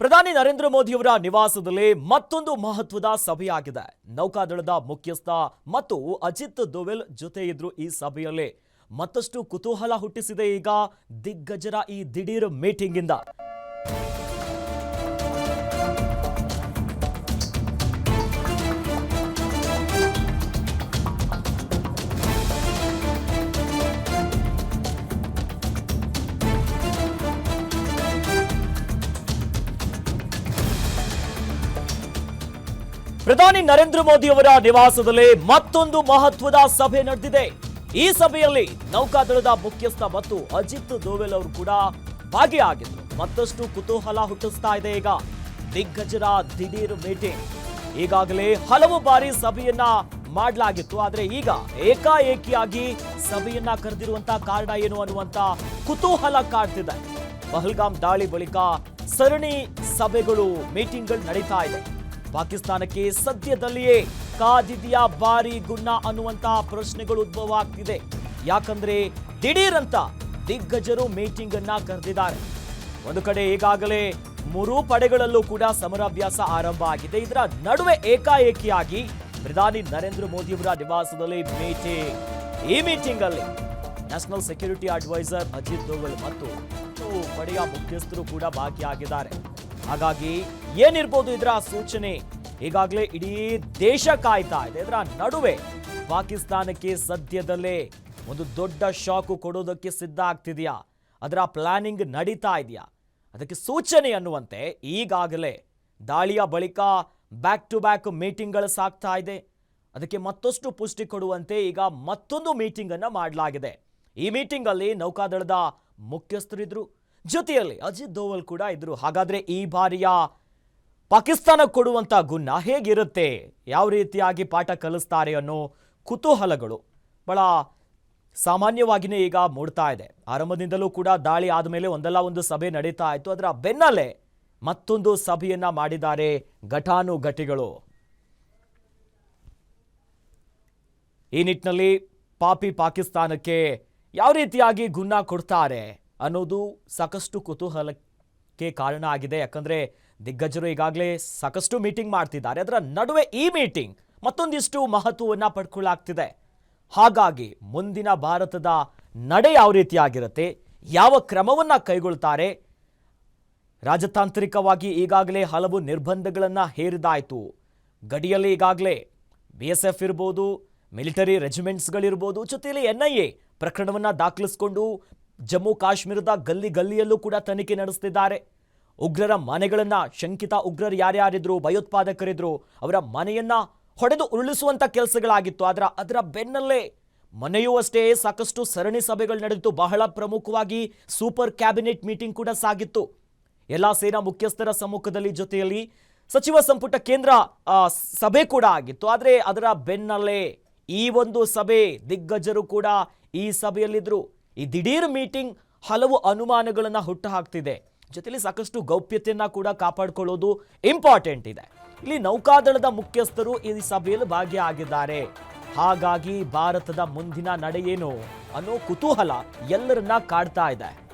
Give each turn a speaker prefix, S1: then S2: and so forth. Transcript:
S1: ಪ್ರಧಾನಿ ನರೇಂದ್ರ ಮೋದಿಯವರ ನಿವಾಸದಲ್ಲಿ ಮತ್ತೊಂದು ಮಹತ್ವದ ಸಭೆಯಾಗಿದೆ. ನೌಕಾದಳದ ಮುಖ್ಯಸ್ಥ ಮತ್ತು ಅಜಿತ್ ದೋವೆಲ್ ಜೊತೆ ಇದ್ರು ಈ ಸಭೆಯಲ್ಲಿ. ಮತ್ತಷ್ಟು ಕುತೂಹಲ ಹುಟ್ಟಿಸಿದೆ ಈಗ ದಿಗ್ಗಜರ ಈ ದಿಢೀರ್ ಮೀಟಿಂಗ್ ಇಂದ ಪ್ರಧಾನಿ ನರೇಂದ್ರ ಮೋದಿ ಅವರ ನಿವಾಸದಲ್ಲಿ ಮತ್ತೊಂದು ಮಹತ್ವದ ಸಭೆ ನಡೆದಿದೆ. ಈ ಸಭೆಯಲ್ಲಿ ನೌಕಾದಳದ ಮುಖ್ಯಸ್ಥ ಮತ್ತು ಅಜಿತ್ ದೋವೆಲ್ ಅವರು ಕೂಡ ಭಾಗಿಯಾಗಿದ್ದರು. ಮತ್ತಷ್ಟು ಕುತೂಹಲ ಹುಟ್ಟಿಸ್ತಾ ಇದೆ ಈಗ. ದಿಗ್ಗಜರ ದಿಢೀರ್ ಮೀಟಿಂಗ್. ಈಗಾಗಲೇ ಹಲವು ಬಾರಿ ಸಭೆಯನ್ನ ಮಾಡಲಾಗಿತ್ತು. ಆದರೆ ಈಗ ಏಕಾಏಕಿಯಾಗಿ ಸಭೆಯನ್ನ ಕರೆದಿರುವಂತಹ ಕಾರಣ ಏನು ಅನ್ನುವಂತ ಕುತೂಹಲ ಕಾಡ್ತಿದೆ. ಪಹಲ್ಗಾಮ್ ದಾಳಿ ಬಳಿಕ ಸರಣಿ ಸಭೆಗಳು, ಮೀಟಿಂಗ್ಗಳು ನಡೀತಾ ಇದೆ. ಪಾಕಿಸ್ತಾನಕ್ಕೆ ಸದ್ಯದಲ್ಲಿಯೇ ಕಾದಿದೆಯಾ ಬಾರಿ ಗುಣ್ಣ ಅನ್ನುವಂಥ ಪ್ರಶ್ನೆಗಳು ಉದ್ಭವ ಆಗ್ತಿದೆ ಯಾಕಂದ್ರೆ ದಿಢೀರಂತ ದಿಗ್ಗಜರು ಮೀಟಿಂಗ್ ಅನ್ನ ಕರೆದಿದ್ದಾರೆ. ಒಂದು ಕಡೆ ಈಗಾಗಲೇ ಮೂರೂ ಪಡೆಗಳಲ್ಲೂ ಕೂಡ ಸಮರಾಭ್ಯಾಸ ಆರಂಭ ಆಗಿದೆ. ಇದರ ನಡುವೆ ಏಕಾಏಕಿಯಾಗಿ ಪ್ರಧಾನಿ ನರೇಂದ್ರ ಮೋದಿ ಅವರ ನಿವಾಸದಲ್ಲಿ ಮೀಟಿಂಗ್ ಈ ಮೀಟಿಂಗ್ ಅಲ್ಲಿ national security adviser Ajit Doval ಮತ್ತು ಪಡೆಯ ಮುಖ್ಯಸ್ಥರು ಕೂಡ ಭಾಗಿಯಾಗಿದ್ದಾರೆ. ಹಾಗಾಗಿ ಏನಿರ್ಬೋದು ಇದರ ಸೂಚನೆ? ಈಗಾಗಲೇ ಇಡೀ ದೇಶ ಕಾಯ್ತಾ ಇದೆ. ಇದರ ನಡುವೆ ಪಾಕಿಸ್ತಾನಕ್ಕೆ ಸದ್ಯದಲ್ಲೇ ಒಂದು ದೊಡ್ಡ ಶಾಕು ಕೊಡೋದಕ್ಕೆ ಸಿದ್ಧ ಆಗ್ತಿದೆಯಾ? ಅದರ ಪ್ಲಾನಿಂಗ್ ನಡೀತಾ ಇದೆಯಾ? ಅದಕ್ಕೆ ಸೂಚನೆ ಅನ್ನುವಂತೆ ಈಗಾಗಲೇ ದಾಳಿಯ ಬಳಿಕ ಬ್ಯಾಕ್ ಟು ಬ್ಯಾಕ್ ಮೀಟಿಂಗ್ಗಳು ಸಾಗ್ತಾ ಇದೆ. ಅದಕ್ಕೆ ಮತ್ತಷ್ಟು ಪುಷ್ಟಿ ಕೊಡುವಂತೆ ಈಗ ಮತ್ತೊಂದು ಮೀಟಿಂಗ್ ಅನ್ನ ಮಾಡಲಾಗಿದೆ. ಈ ಮೀಟಿಂಗ್ ಅಲ್ಲಿ ನೌಕಾದಳದ ಮುಖ್ಯಸ್ಥರಿದ್ರು. ಜೊತೆಯಲ್ಲಿ ಅಜಿತ್ ದೋವಲ್ ಕೂಡ ಇದ್ರು. ಹಾಗಾದ್ರೆ ಈ ಬಾರಿಯ ಪಾಕಿಸ್ತಾನ ಕೊಡುವಂತ ಗುಣ ಹೇಗಿರುತ್ತೆ? ಯಾವ ರೀತಿಯಾಗಿ ಪಾಠ ಕಲಿಸ್ತಾರೆ ಅನ್ನೋ ಕುತೂಹಲಗಳು ಬಹಳ ಸಾಮಾನ್ಯವಾಗಿಯೇ ಈಗ ಮೂಡ್ತಾ ಇದೆ. ಆರಂಭದಿಂದಲೂ ಕೂಡ ದಾಳಿ ಆದಮೇಲೆ ಒಂದಲ್ಲ ಒಂದು ಸಭೆ ನಡೀತಾ ಇತ್ತು. ಅದರ ಬೆನ್ನಲ್ಲೇ ಮತ್ತೊಂದು ಸಭೆಯನ್ನ ಮಾಡಿದ್ದಾರೆ ಘಟಾನುಘಟಿಗಳು. ಈ ನಿಟ್ಟಿನಲ್ಲಿ ಪಾಪಿ ಪಾಕಿಸ್ತಾನಕ್ಕೆ ಯಾವ ರೀತಿಯಾಗಿ ಗುನ್ನ ಕೊಡ್ತಾರೆ ಅನ್ನೋದು ಸಾಕಷ್ಟು ಕುತೂಹಲಕ್ಕೆ ಕಾರಣ ಆಗಿದೆ. ಯಾಕಂದ್ರೆ ದಿಗ್ಗಜರು ಈಗಾಗಲೇ ಸಾಕಷ್ಟು ಮೀಟಿಂಗ್ ಮಾಡ್ತಿದ್ದಾರೆ. ಅದರ ನಡುವೆ ಈ ಮೀಟಿಂಗ್ ಮತ್ತೊಂದಿಷ್ಟು ಮಹತ್ವವನ್ನ ಪಡ್ಕೊಳ್ಳಾಗ್ತಿದೆ. ಹಾಗಾಗಿ ಮುಂದಿನ ಭಾರತದ ನಡೆ ಯಾವ ರೀತಿಯಾಗಿರುತ್ತೆ, ಯಾವ ಕ್ರಮವನ್ನ ಕೈಗೊಳ್ತಾರೆ, ರಾಜತಾಂತ್ರಿಕವಾಗಿ ಈಗಾಗಲೇ ಹಲವು ನಿರ್ಬಂಧಗಳನ್ನು ಹೇರಿದಾಯಿತು. ಗಡಿಯಲ್ಲಿ ಈಗಾಗಲೇ ಬಿ ಎಸ್ ಎಫ್ ಇರ್ಬೋದು, ಮಿಲಿಟರಿ ರೆಜಿಮೆಂಟ್ಸ್ಗಳಿರ್ಬೋದು ಜೊತೆಯಲ್ಲಿ ಎನ್ ಐ ಎ ಪ್ರಕರಣವನ್ನು ದಾಖಲಿಸಿಕೊಂಡು ಜಮ್ಮು ಕಾಶ್ಮೀರದ ಗಲ್ಲಿ ಗಲ್ಲಿಯಲ್ಲೂ ಕೂಡ ತನಿಖೆ ನಡೆಸ್ತಿದ್ದಾರೆ. ಉಗ್ರರ ಮನೆಗಳನ್ನ ಶಂಕಿತ ಉಗ್ರರು ಯಾರ್ಯಾರಿದ್ರು, ಭಯೋತ್ಪಾದಕರಿದ್ರು, ಅವರ ಮನೆಯನ್ನ ಹೊಡೆದು ಉರುಳಿಸುವಂತ ಕೆಲಸಗಳಾಗಿತ್ತು. ಅದರ ಅದರ ಬೆನ್ನಲ್ಲೇ ಮನೆಯೂ ಅಷ್ಟೇ ಸಾಕಷ್ಟು ಸರಣಿ ಸಭೆಗಳು ನಡೆದಿತ್ತು. ಬಹಳ ಪ್ರಮುಖವಾಗಿ ಸೂಪರ್ ಕ್ಯಾಬಿನೆಟ್ ಮೀಟಿಂಗ್ ಕೂಡ ಸಾಗಿತ್ತು. ಎಲ್ಲ ಸೇನಾ ಮುಖ್ಯಸ್ಥರ ಸಮ್ಮುಖದಲ್ಲಿ ಜೊತೆಯಲ್ಲಿ ಸಚಿವ ಸಂಪುಟ ಕೇಂದ್ರ ಸಭೆ ಕೂಡ ಆಗಿತ್ತು. ಆದರೆ ಅದರ ಬೆನ್ನಲ್ಲೇ ಈ ಒಂದು ಸಭೆ ದಿಗ್ಗಜರು ಕೂಡ ಈ ಸಭೆಯಲ್ಲಿದ್ದರು ಈ ದಿಢೀರ್ ಮೀಟಿಂಗ್ ಹಲವು ಅನುಮಾನಗಳನ್ನು ಹುಟ್ಟು ಹಾಕ್ತಿದೆ ಜೊತೆಲಿ ಸಾಕಷ್ಟು ಗೌಪ್ಯತೆಯನ್ನ ಕೂಡ ಕಾಪಾಡಿಕೊಳ್ಳೋದು ಇಂಪಾರ್ಟೆಂಟ್ ಇದೆ. ಇಲ್ಲಿ ನೌಕಾದಳದ ಮುಖ್ಯಸ್ಥರು ಈ ಸಭೆಯಲ್ಲಿ ಭಾಗಿಯಾಗಿದ್ದಾರೆ. ಹಾಗಾಗಿ ಭಾರತದ ಮುಂದಿನ ನಡೆಯೇನು ಅನ್ನೋ ಕುತೂಹಲ ಎಲ್ಲರನ್ನ ಕಾಡ್ತಾ ಇದೆ.